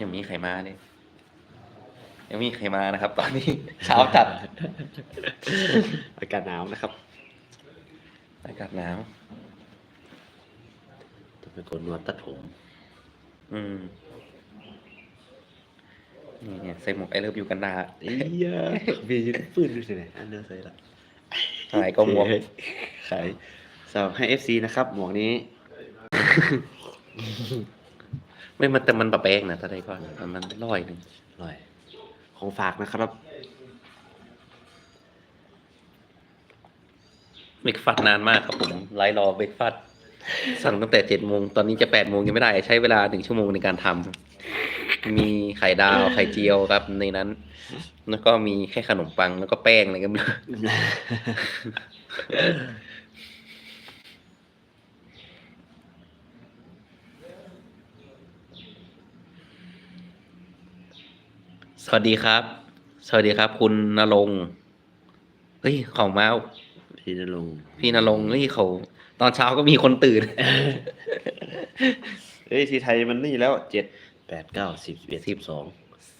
ยังมีใครมาเลยยังมีใครมานะครับ ตอนนี้ เช้าจัดอากาศหนาวนะครับ อากาศหนาวต้องเป็นคนนวดตัดผม อืมนี่เนี่ยใส่หมวกไอเลิฟอยู่กันดาเอียมีปืนด้วยสิเนี่ยอันเดอร์ใส่ละหายก็หมวกขายสำหรับให้ FC นะครับ หมวกนี้ ไม่มันแต่มันแบบแปลกนะตอนใดก่อนมันมันร้อยหนึ่งอร่อยของฝากนะครับเบรกฟัดนานมากครับผมไลฟ์รอเบรกฟัดสั่งตั้งแต่เจ็ดโมงตอนนี้จะแปดโมงยังไม่ได้ ใช้เวลาหนึ่งชั่วโมงในการทำมีไข่ดาวไข่เจียวครับในนั้น แล้วก็มีแค่ขนมปังแล้วก็แป้งอะไรก็ไม่รู้ สวัสดีครับ สวัสดีครับ คุณนรงค์เฮ้ยของมาพี่นรงค์พี่นรงค์นี่เขา ตอนเช้าก็มีคนตื่นเฮ้ยที่ไทยมันนี่แล้วเจ็ดแปดเก้าสิบสิบเอ็ดสิบสอง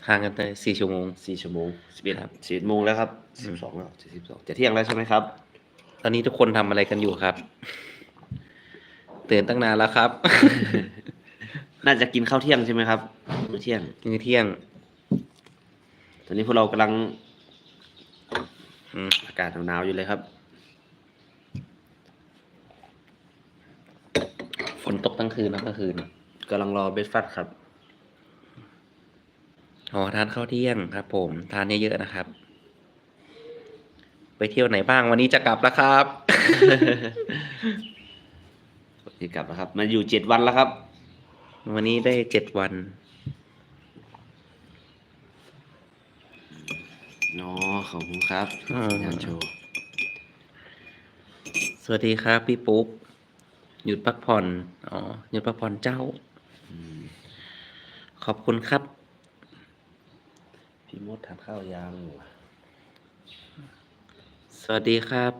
ห่างกันไปสี่ชั่วโมงสี่ชั่วโมงสิบเอ็ดครับสิบเอ็ดโมงแล้วครับอืสิบมสองแล้วสิบสองจะเที่ยงแล้วใช่ไหมครับ ตอนนี้ทุกคนทำอะไรกันอยู่ครับ ตื่นตั้งนานแล้วครับ น่าจะกินข้าวเที่ยงใช่ไหมครับมื้อเที่ยง มื้อเที่ยง ตอนนี้พวกเรากำลังอืมอากาศหนาวๆอยู่เลยครับ ฝนตกทั้งคืนแล้วทั้งคืนกำลังรอเบสฟัดครับอ๋อทานข้าวเที่ยงครับ ผมทานเยอะๆนะครับ ไปเที่ยวไหนบ้างวันนี้จะกลับแล้วครับนี่กลับแล้วครับ มาอยู่เจ็ดวันแล้วครับ วันนี้ได้เจ็ดวัน อ๋อขอบคุณครับอืมงานโชว์สวัสดีครับ พี่ปุ๊ก หยุดพักผ่อน อ๋อ หยุดพักผ่อนเจ้า อืมขอบคุณครับ พี่มดทานข้าวยังสวัสดีครับ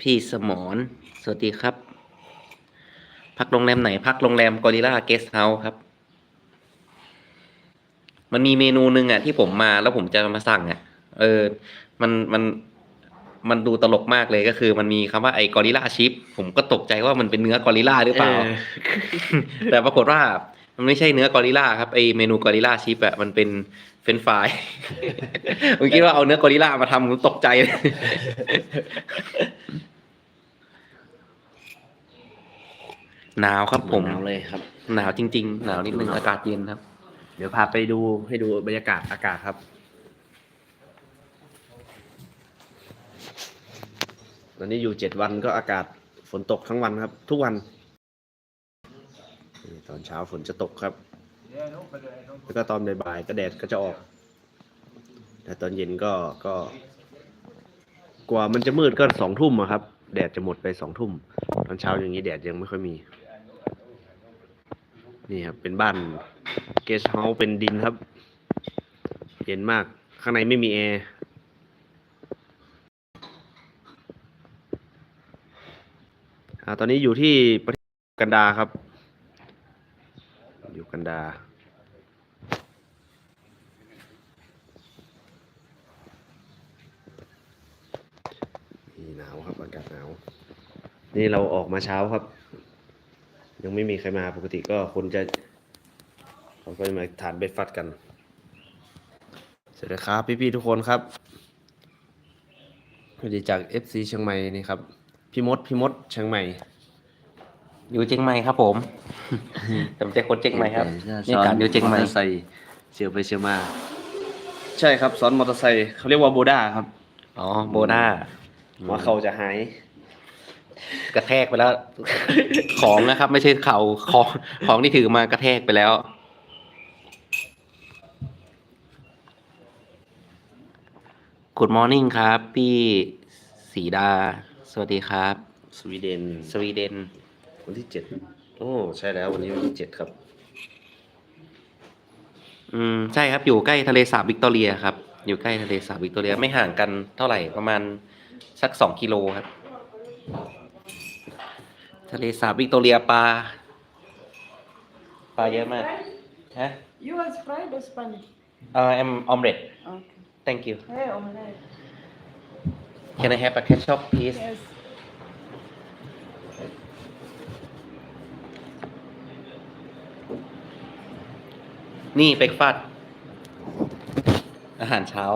พี่สมรสวัสดีครับ พักโรงแรมไหน พักโรงแรมกอริล่าเกสเฮาส์ครับ มันมีเมนูหนึ่งอะที่ผมมาแล้วผมจะมาสั่งอะ เออ มันมันมันดูตลกมากเลยก็คือ มันมีคำว่าไอ้กอริล่าชิป ผมก็ตกใจว่ามันเป็นเนื้อกอริล่าหรือเปล่า แต่ปรากฏว่ามันไม่ใช่เนื้อกอริลลาครับไอเมนูกอริลลาชิปอะมันเป็นเฟรนช์ฟรายผมคิดว่าเอาเนื้อกอริลลามาทำผมตกใจเลยหนาวครับผมหนาวเลยครับ หนาวจริง ๆ หนาวนิดนึงอากาศเย็นครับ เดี๋ยวพาไปดูให้ดูบรรยากาศอากาศครับ ตอนนี้อยู่เจ็ดวันก็อากาศฝนตกทั้งวันครับ ทุกวัน ตอนเช้าฝนจะตกครับ แล้วก็ตอนบ่ายๆก็แดดก็จะออก แต่ตอนเย็นก็ก็ กว่ามันจะมืดก็สองทุ่มครับ แดดจะหมดไปสองทุ่ม ตอนเช้าอย่างนี้แดดยังไม่ค่อยมี นี่ครับเป็นบ้าน เกสเฮาส์เป็นดินครับ เย็นมาก ข้างในไม่มีแอร์อตอนนี้อยู่ที่ประเทศกันดาครับ อยู่กันดา นี่หนาวครับอากาศหนาว นี่เราออกมาเช้าครับ ยังไม่มีใครมาปกติก็คนจะ เขาก็จะมาทานเบรกฟาสต์กัน สวัสดีครับพี่ๆทุกคนครับสวัสดีจาก FC เชียงใหม่นี่ครับ พี่มดพี่มดเชียงใหม่ อยู่เชียงใหม่ครับ ผมผมจะคนเชียงใหม่ครับนี่การอยู่เชียงใหม่มอเตอร์ไซค์เชียวไปเชียวมา ใช่ครับสอนมอเตอร์ไซค์เขาเรียกว่าโบด้าครับ อ๋อโบนาหัวเขาจะหายกระแทกไปแล้ว ของนะครับ ไม่ใช่เข่าของของที่ถือมากระแทกไปแล้ว Good morning ครับ พี่สีดา สวัสดีครับ สวีเดน สวีเดน วันที่เจ็ดโอ้ ใช่แล้ววันนี้วันที่เจ็ดครับ อืม ใช่ครับ อยู่ใกล้ทะเลสาบวิกตอเรียครับ อยู่ใกล้ทะเลสาบวิกตอเรีย ไม่ห่างกันเท่าไหร่ ประมาณสักสองกิโลครับ ทะเลสาบวิกตอเรียปลา ปลาเยอะมาก ฮะ You was fried or Spanish? เอ่อ I'm omelet Okay. Thank you Hey, omelette. can I have a ketchup please Yes. นี่เบรกฟาสต์อาหารเช้า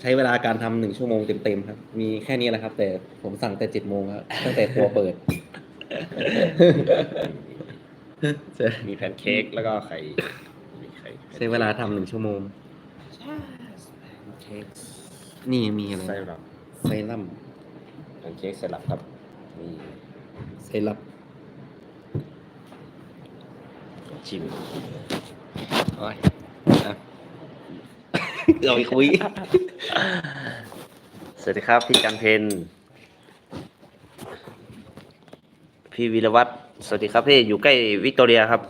ใช้เวลาการทำหนึ่งชั่วโมงเต็มๆครับ มีแค่นี้แหละครับ แต่ผมสั่งแต่เจ็ดโมงครับ ตั้งแต่ครัวเปิด มีแพนเค้กแล้วก็ไข่มีไข่ใช้เวลาทำหนึ่งชั่วโมงแพน เค้กนี่มีอะไรไส้รับเซรั่มแพนเค้กไส้รับครับนี่เซรั่มชิมโอ้ยอะเอาไปคุย สวัสดีครับ พี่กันเพนพี่วีรวัตรสวัสดีครับพี่อยู่ใกล้วิกตอเรียครับ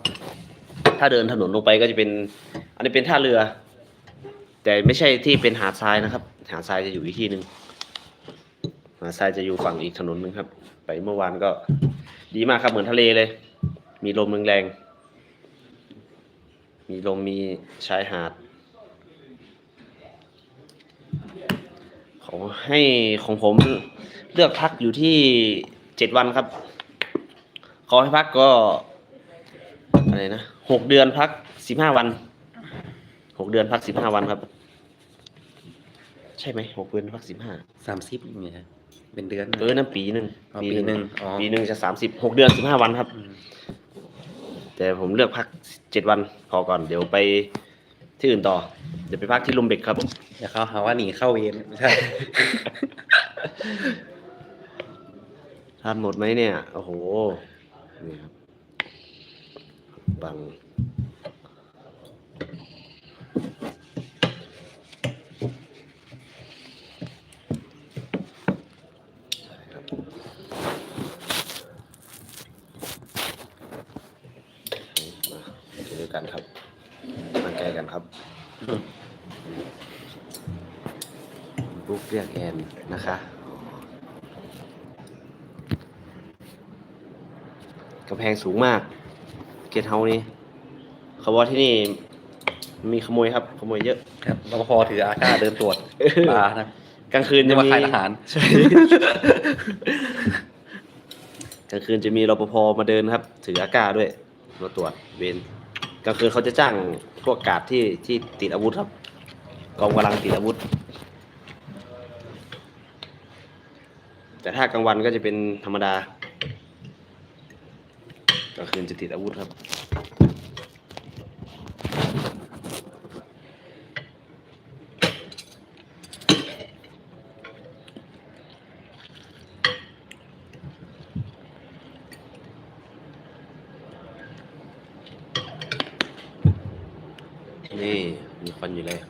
ถ้าเดินถนนลงไปก็จะเป็น อันนี้เป็นท่าเรือ แต่ไม่ใช่ที่เป็นหาดทรายนะครับ หาดทรายจะอยู่อีกที่หนึ่งหาดทรายจะอยู่ฝั่งอีกถนนหนึ่งครับ ไปเมื่อวานก็ ดีมากครับเหมือนทะเลเลย มีลมแรงๆมีลมมีชายหาดขอให้ของผมเลือกพักอยู่ที่เจ็ดวันครับ ขอให้พักก็อะไรนะหกเดือนพักสิบห้าวัน หกเดือนพักสิบห้าวันครับ ใช่ไหมหกเดือนพักสิบห้าสามสิบอย่างเงี้ยเป็นเดือนเออนั่นปีหนึ่งอ๋อปีหนึ่งอ๋อปีหนึ่งจะสามสิบหกเดือนสิบห้าวันครับอืมแต่ผมเลือกพักเจ็ดวันพอก่อนเดี๋ยวไปที่อื่นต่อ เดี๋ยวไปพักที่ลุมเบ็กครับเดี๋ยวเขาหาว่าหนีเข้าเวรไม่ใช่ทานหมดไหมเนี่ย โอ้โหนี่ครับบัง มาเจอกันครับมาใกล้กันครับลูกเรียกแอนนะคะกำแพงสูงมาก เกตเฮานี่เขาบอกที่นี่มีขโมยครับขโมยเยอะครับรปภถืออาก้าเดินตรวจปลานะกลางคืนนึจะกว่ามีค่ายทหารใช่กลางคืนจะมีรปภมาเดินครับ ถืออากาด้วยมาตรวจเวร กลางคืนเขาจะจ้างพวกกาดที่ที่ติดอาวุธครับกองกำลังติดอาวุธ แต่ถ้ากลางวันก็จะเป็นธรรมดากลางคืนจะติดอาวุธครับ นี่มีควันอยู่เลย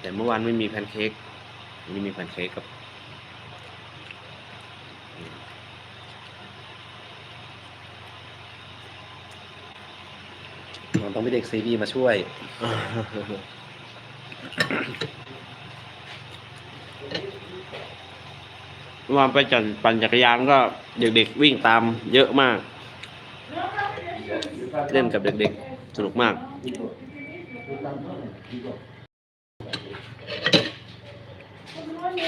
แต่ เมื่อวานไม่มีแพนเค้กวันนี่มีแพนเค้กครับมันต้องมีเด็กซีบีมาช่วย เมื่อวานไปจันปั่นจักรยานก็เด็กๆวิ่งตามเยอะมาก เล่นกับเด็กๆ สนุกมาก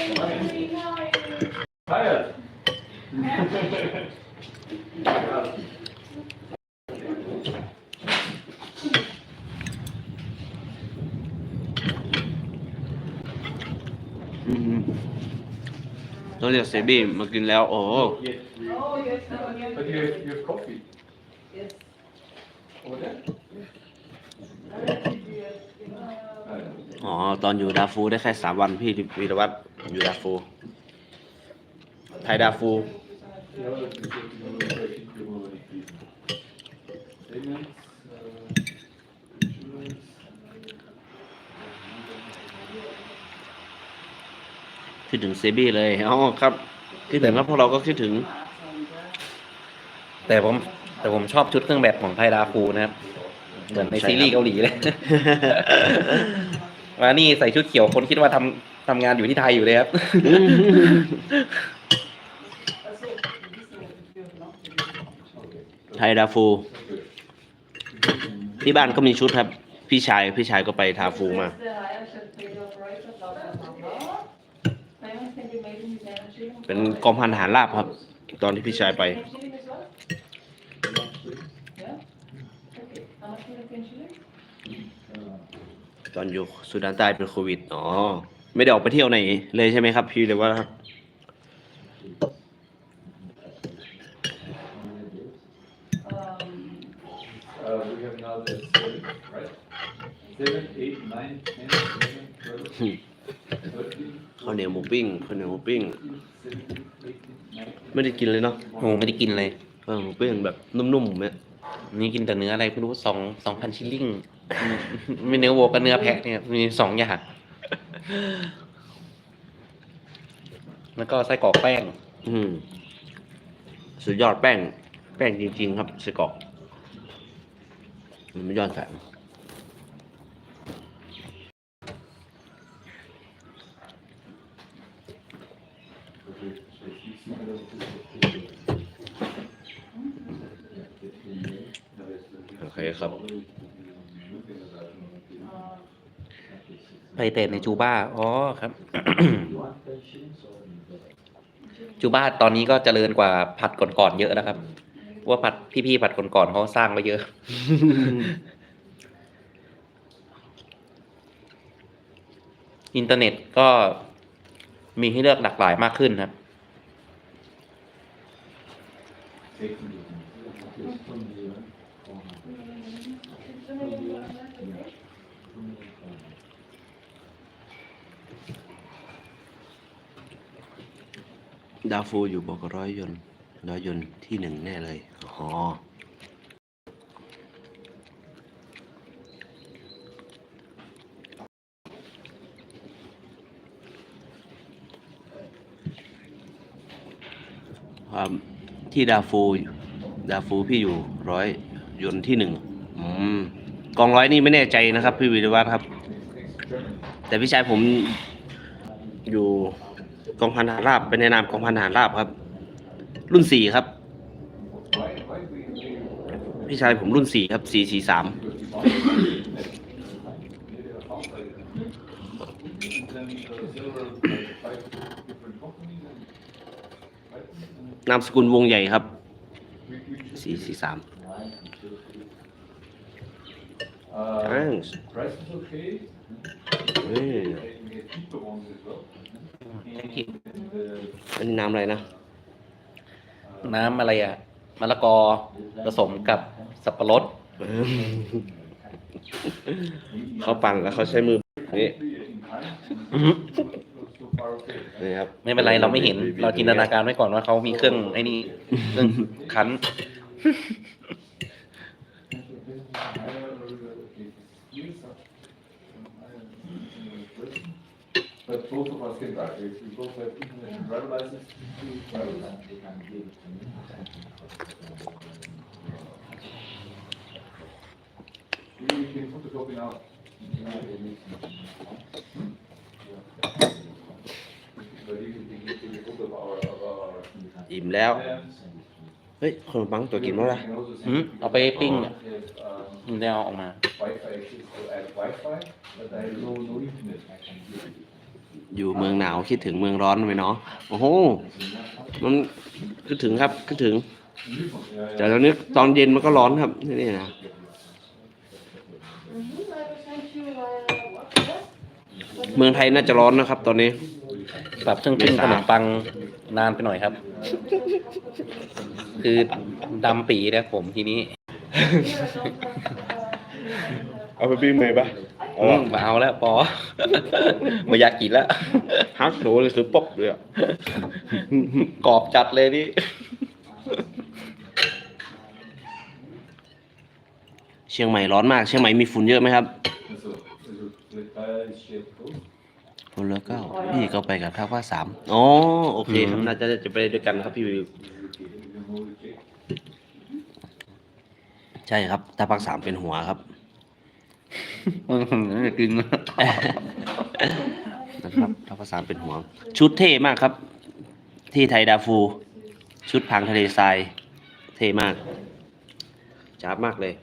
อืมต้องเรียกเซบี้มากินแล้วโอ้โห But you have, you have coffee? Yes. Over there? อ๋อ ตอนอยู่ดาฟูได้แค่สามวันพี่วีรวัตรอยู่ดาฟู ไทยดาฟู คิดถึงเซบี้เลย อ๋อครับ คิดถึงครับพวกเราก็คิดถึง แต่ผม แต่ผมชอบชุดเครื่องแบบของไทยดาฟูนะครับ เหมือนในซีรีส์เกาหลีเลย มานี่ใส่ชุดเขียวคนคิดว่าทำทำงานอยู่ที่ไทยอยู่เลยครับ ไทยดาฟู ที่บ้านก็มีชุดครับ พี่ชายพี่ชายก็ไปทาฟูมา เป็นกองพันทหารราบครับ ตอนที่พี่ชายไป ตอนอยู่สุดานใต้เป็นโควิดอ๋อไม่ได้ออกไปเที่ยวไหนเลยใช่ไหมครับ พี่เลยว่าครับ Um, Uh, we have now the seven, right? Seven, eight, nine, ten, eleven, twelve, thirteen, ข้าวเหนียวหมูปิ้งข้าวเหนียวหมูปิ้ง seventeen, eighteen, nineteen. ไม่ได้กินเลยเนาะโอ้ไม่ได้กินเลยข้าวเหนียวหมูปิ้งแบบนุ่มๆเนี่ย นี่กินแต่เนื้ออะไรไม่รู้สองสองพันชิลลิงมีเนื้อวัวกับเนื้อแพะเนี่ยมีสองอย่างแล้วก็ไส้กรอกแป้ง อืมสุดยอดแป้ง แป้งจริง ๆ ครับไส้กรอกมันไม่ยอดแสงโอเคครับ ไปแต่ในจูบ้า อ๋อครับ จูบ้าตอนนี้ก็เจริญกว่าผัดก่อนๆเยอะนะครับเพราะว่าผัดพี่ๆผัดก่อนๆเขาสร้างไว้เยอะ อินเทอร์เน็ตก็มีให้เลือกหลากหลายมากขึ้นครับ ดาวฟูอยู่บอกร้อยยนต์ร้อยยนต์ที่หนึ่งแน่เลยอ๋อครับที่ดาฟู ดาฟูพี่อยู่ร้อยยนต์ที่หนึ่งกองร้อยนี่ไม่แน่ใจนะครับ พี่วิรวัฒน์ครับ แต่พี่ชายผมอยู่ กองพันหาราบเป็นในนามกองพันหารราบครับ รุ่นสี่ครับ พี่ชายผมรุ่นสี่ครับสี่สี่สามนามสกุลวงใหญ่ครับสี่สี่สามเฮ้ย We get cheaper ones as well. Thank you. And, uh, อันนี้น้ำอะไรนะ น้ำอะไรอะมะละกอผสมกับสับปะรด เขาปั่นแล้วเขาใช้มือนี่อื้อหือ so far okay. นี่ครับไม่เป็นไรเราไม่เห็น เราจินตนาการไว้ก่อนว่าเขามีเครื่องไอ้นี่เครื่องคั้น But both of us can drive. If we both have international driver license, we drive license. We we can photocopy now. But you can take take a photo of our, of our. อิ่มแล้ว plans. เฮ้ยขนมปังตัวกินมั้ยล่ะ We can also หืม send เอาไปปิ้ง if, อะ um, อืมได้เอาออกมา Wi-Fi access to add Wi-Fi, but I have no, no internet. อยู่เมืองหนาวคิดถึงเมืองร้อนไหมเนาะโอ้โหมันคิดถึงครับคิดถึง แต่ตอนนี้ตอนเย็นมันก็ร้อนครับนี่นี่นะ mhm, I will send you, uh, WhatsApp. เมืองไทยน่าจะร้อนนะครับ ตอนนี้ปรับเครื่องปิ้งขนมปังนานไปหน่อยครับ คือดำปีนะผมทีนี้ เอาไปปิ้งไหมปะอืมมาเอาแล้วปอ ไมาอยากกินแล้ว ฮักโหเลยคือป๊อกเลยอะกรอบจัดเลยนี่ เชียงใหม่ร้อนมาก เชียงใหม่มีฝุ่นเยอะไหมครับ So, also, the tire is shaped close. คนละเก้าพี่ก็ไปกับทัพว่าสามอ๋อโอเคครับอืมน่าจะจะไปด้วยกันครับพี่วิวใช่ครับทัพภาคสามเป็นหัวครับ มันจะกินนะครับทัพภาคสามเป็นหัว ชุดเท่มากครับ ที่ไทยดาฟู ชุดพังทะเลทราย เท่มากจ้าบมากเลย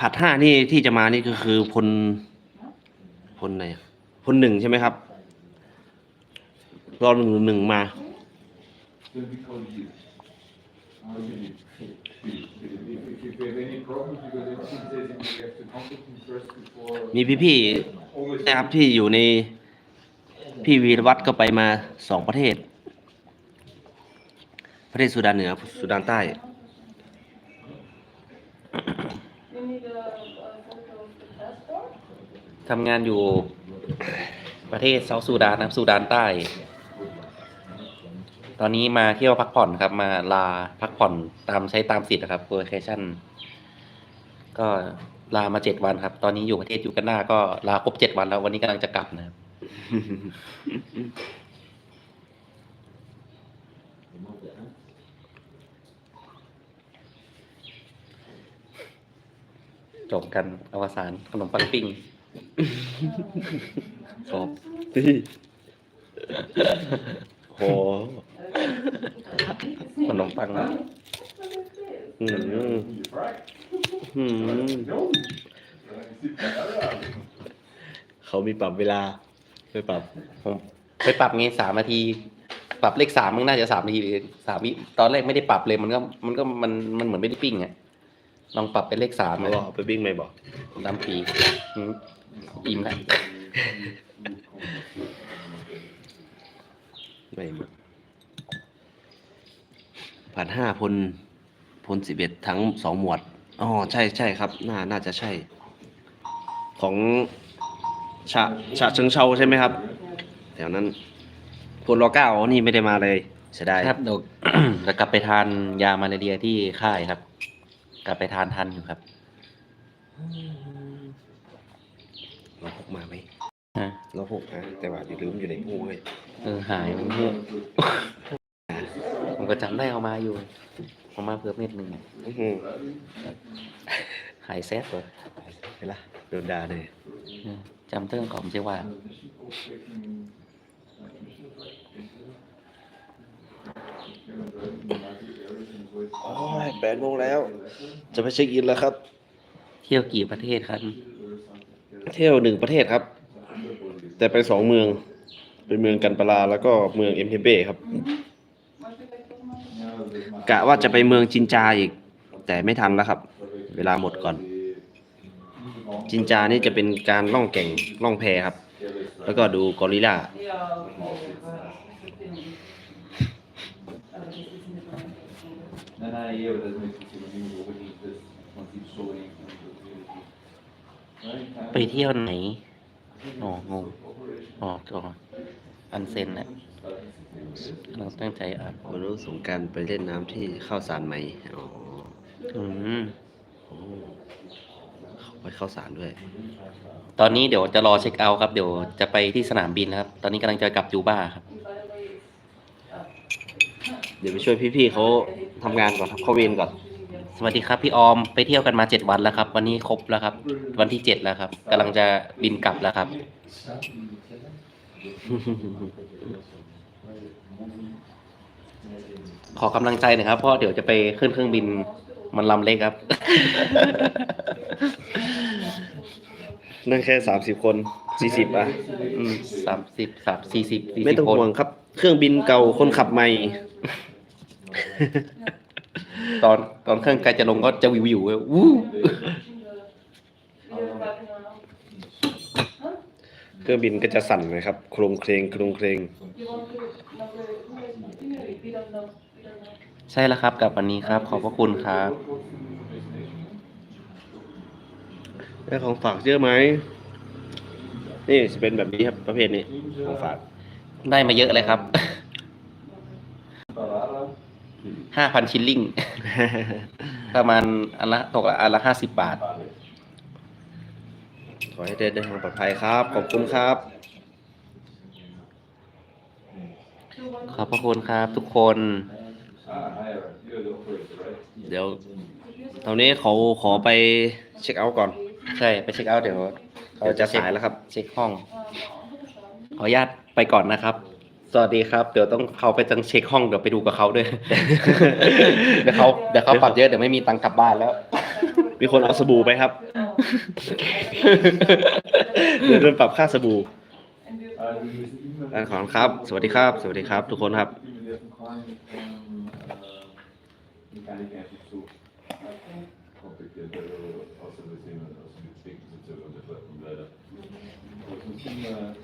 ผัดห้านี่ที่จะมานี่ก็คือพลพลไหนอะพลหนึ่งใช่ไหมครับ รอนหนึ่งหนึ่งมา มีพี่พี่นะครับที่อยู่ในพี่วีรวัตรก็ไปมาสองประเทศ ประเทศสุดานเหนือสุดานใต้ ทำงานอยู่ประเทศเซาท์ซูดานนะสุดานใต้ ตอนนี้มาเที่ยวพักผ่อนครับ มาลาพักผ่อนตามใช้ตามสิทธิ์นะครับ vacation ก็ลามาเจ็ดวันครับ ตอนนี้อยู่ประเทศยูกันดาก็ลาครบเจ็ดวันแล้ววันนี้กำลังจะกลับนะครับจบกันอวสานขนมปังปิ้งขอบพี่โห ขนมปังอืม You try? อืม No. Uh, เขามีปรับเวลาไม่ปรับผมไปปรับไงสามนาที ปรับเลขสามมันน่าจะสามนาทีหรือสามวิตอนแรกไม่ได้ปรับเลยมันก็มันก็มันมันเหมือนไม่ได้ปิ้งอะลองปรับเป็นเลขสามเขาเลยบอกไปบิ้งไม่บอกดำปีอืมอิ่มแล้วไม่หมด ผ่านห้าพลพลสิบเอ็ดทั้งสองหมวดอ๋อใช่ใช่ครับ น่าน่าจะใช่ ของฉะฉะเชิงเชาใช่ไหมครับแถวนั้นพลรอเก้าอ๋อนี่ไม่ได้มาเลยเสียดายครับเดี๋ยว เดี๋ยวกลับไปทานยามาลาเรียที่ค่ายครับ กลับไปทานทันอยู่ครับเราพกมาไหมฮะเราพกอะแต่ว่าอย่าลืมอยู่ในหูเลยเออหายมันเยอะผม ก็จำได้เอามาอยู่เอามาเพิ่มเม็ดหนึ่งอะอื้อหือหายแซดเลยเห็นละโดนด่าเลยเออจำเรื่องของเจ้าว่าโอ้ยแปดโมงแล้ว จะไปเช็คอินแล้วครับ เที่ยวกี่ประเทศครับเที่ยวหนึ่งประเทศครับ แต่ไปสองเมือง เป็นเมืองกันปาลาแล้วก็เมืองเอ็มเทเบ้ครับ กะว่าจะไปเมืองจินจาอีก แต่ไม่ทันแล้วครับ เวลาหมดก่อน จินจานี่จะเป็นการล่องแก่งล่องแพครับ แล้วก็ดูกอริลลาไปเที่ยวไหน อ๋องงอ๋ออ๋อนอันเซนน่ะ เราตั้งใจอ่านวันรู้สงกรารไปเล่นน้ำที่ข้าวสารไหมอ๋ออืมโอ้ไปข้าวสารด้วย ตอนนี้เดี๋ยวจะรอเช็คเอาท์ครับ เดี๋ยวจะไปที่สนามบินนะครับ ตอนนี้กำลังจะกลับยูบ้าครับ เดี๋ยวไปช่วยพี่ๆเขาทำงานก่อนครับเข้าเวรก่อน สวัสดีครับพี่ออมไปเที่ยวกันมาเจ็ดวันแล้วครับ วันนี้ครบแล้วครับ วันที่เจ็ดแล้วครับกำลังจะบินกลับแล้วครับ ขอกำลังใจหน่อยครับเพราะเดี๋ยวจะไปขึ้นเครื่องบินมันลำเล็กครับ นั่งแค่สามสิบคนสี่สิบอะ อืมสามสิบสามสี่สิบสี่ไม่สิบต้องคนห่วงครับ เครื่องบินเก่าคนขับใหม่ ตอนตอนเครื่องใกล้จะลงก็จะวิววิวๆวู้เครื่องบินก็จะสั่นนะครับ โครงเครงโครงเครง You want to number, who has itinerary? We don't know, we don't know. ใช่แล้วครับกับวันนี้ครับ ขอบพระคุณครับ ได้ของฝากเยอะไหม นี่จะเป็นแบบนี้ครับประเภทนี้ของฝาก ได้มาเยอะเลยครับ Parada. ห้าพันชิลลิง ประมาณอันละตกละอันละห้าสิบบาท ขอให้เดินทางปลอดภัยครับ ขอบคุณครับ ขอบพระคุณครับทุกคน เดี๋ยวตอนนี้เขาขอไปเช็คเอาท์ก่อน ใช่ ไปเช็คเอาท์เดี๋ยวเขาจะสายแล้วครับ เช็คห้อง ขออนุญาตไปก่อนนะครับ สวัสดีครับ เดี๋ยวต้องเขาไปจังเช็คห้องเดี๋ยวไปดูกับเขาด้วย เดี๋ยวเขาเดี๋ยวเขาปรับเยอะเดี๋ยวไม่มีตังค์กลับบ้านแล้ว มีคนเอาสบู่ไปครับ เดี๋ยวโดนปรับค่าสบู่ Uh, we use email. อ่าขอบคุณครับ สวัสดีครับ สวัสดีครับ ทุกคนครับ Email from client, um, uh, den kann ich einfach so okay. kompetent also außer wir sehen, aus dem Zweck zu leider. Aber sonst sind wir